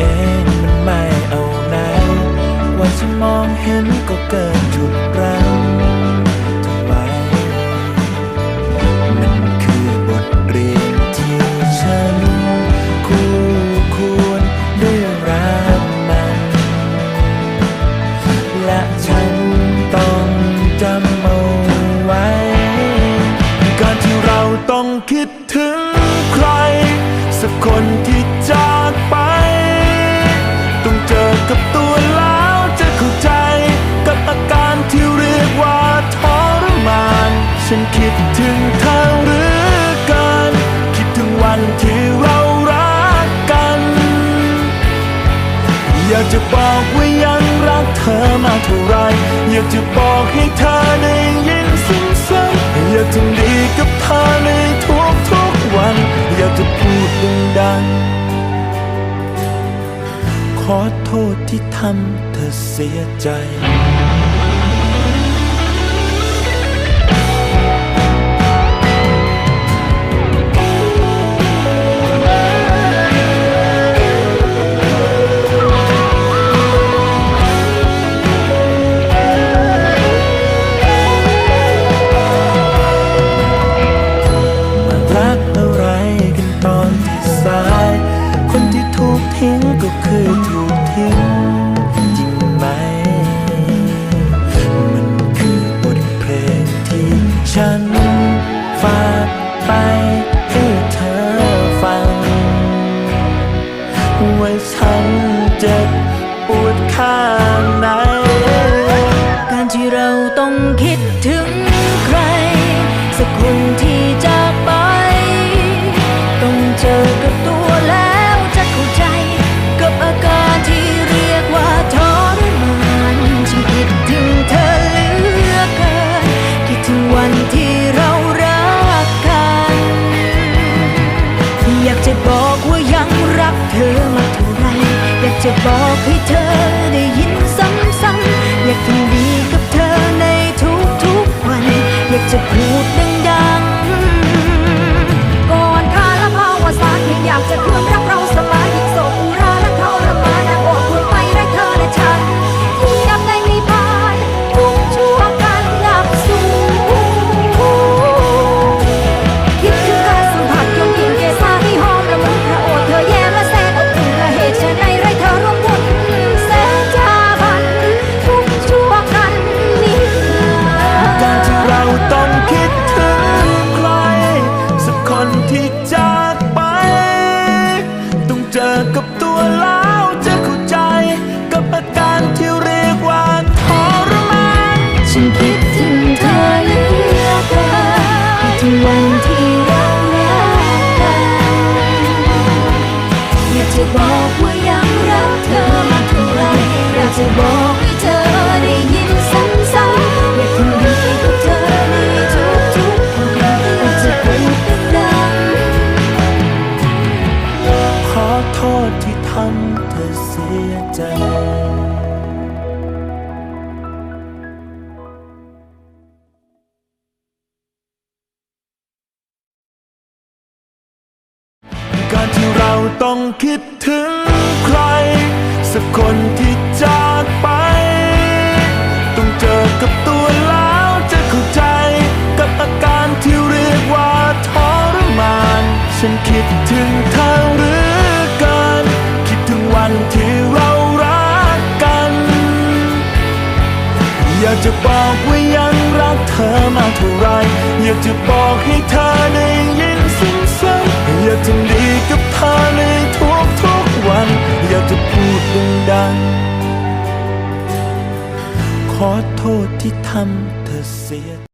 เองมันไม่เอาไหนว่าจะมองเห็นก็เกินจุดรั้งทำไมมันคือบทเรียนที่ฉันคู่ควรได้รับมัน และฉันต้องจำเอาไว้ ก่อนที่เราต้องคิดถึงใคร สักคนที่ จะบอกว่ายังรักเธอมากเท่าไร อยากจะบอกให้เธอได้ยินซึ้งซึ้งอยากทำดีกับเธอในทุกทุกวัน อยากจะพูดดังๆขอโทษที่ทำเธอเสียใจ ฉันฝากไปให้เธอฟัง ว่าฉันเจ็บปวดข้า จะบอกให้เธอ you want เราต้องคิดถึงใคร สักคนที่จากไป ต้องเจอกับตัวแล้วจะเข้าใจ กับอาการที่เรียกว่าทรมาน ฉันคิดถึงเธอหรือกันคิดถึงวันที่เรารักกัน อยากจะบอกว่ายังรักเธอมาเท่าไร อยากจะบอกให้เธอได้ยินซึ้งๆอยากจะ กับเธอในทุกทุกวัน อยากจะพูดดังๆขอโทษที่ทำเธอเสีย